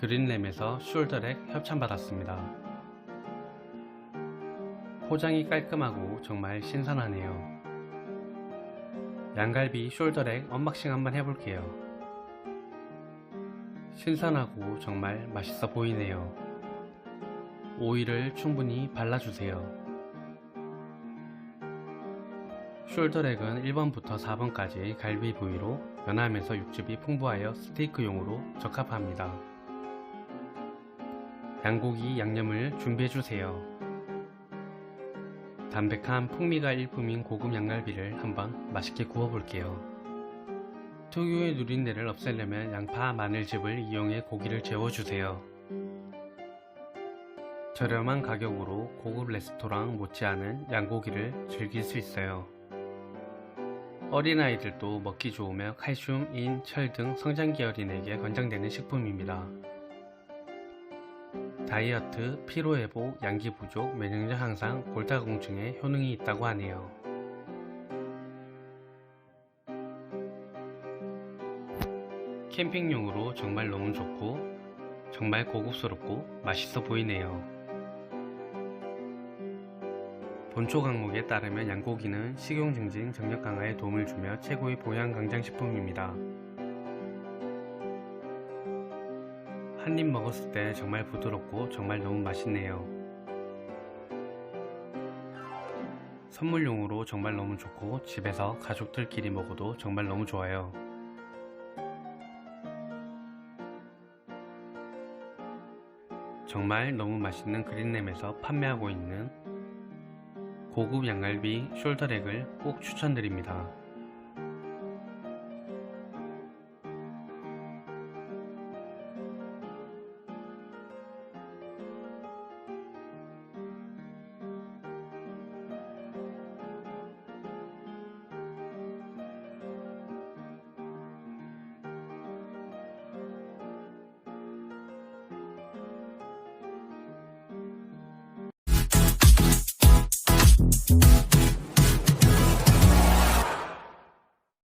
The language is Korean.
그린램에서 숄더렉 협찬받았습니다. 포장이 깔끔하고 정말 신선하네요. 양갈비 숄더렉 언박싱 한번 해볼게요. 신선하고 정말 맛있어 보이네요. 오일을 충분히 발라주세요. 숄더렉은 1번부터 4번까지 갈비 부위로 연하면서 육즙이 풍부하여 스테이크용으로 적합합니다. 양고기 양념을 준비해주세요. 담백한 풍미가 일품인 고급 양갈비를 한번 맛있게 구워볼게요. 특유의 누린내를 없애려면 양파, 마늘즙을 이용해 고기를 재워주세요. 저렴한 가격으로 고급 레스토랑 못지않은 양고기를 즐길 수 있어요. 어린아이들도 먹기 좋으며 칼슘, 인, 철 등 성장기 어린에게 권장되는 식품입니다. 다이어트, 피로회복, 양기 부족, 면역력 향상, 골다공증에 효능이 있다고 하네요. 캠핑용으로 정말 너무 좋고 정말 고급스럽고 맛있어 보이네요. 본초 강목에 따르면 양고기는 식용 증진, 정력 강화에 도움을 주며 최고의 보양 강장 식품입니다. 한 입 먹었을 때 정말 부드럽고 정말 너무 맛있네요. 선물용으로 정말 너무 좋고 집에서 가족들끼리 먹어도 정말 너무 좋아요. 정말 너무 맛있는 그린램에서 판매하고 있는 고급 양갈비 숄더렉을 꼭 추천드립니다.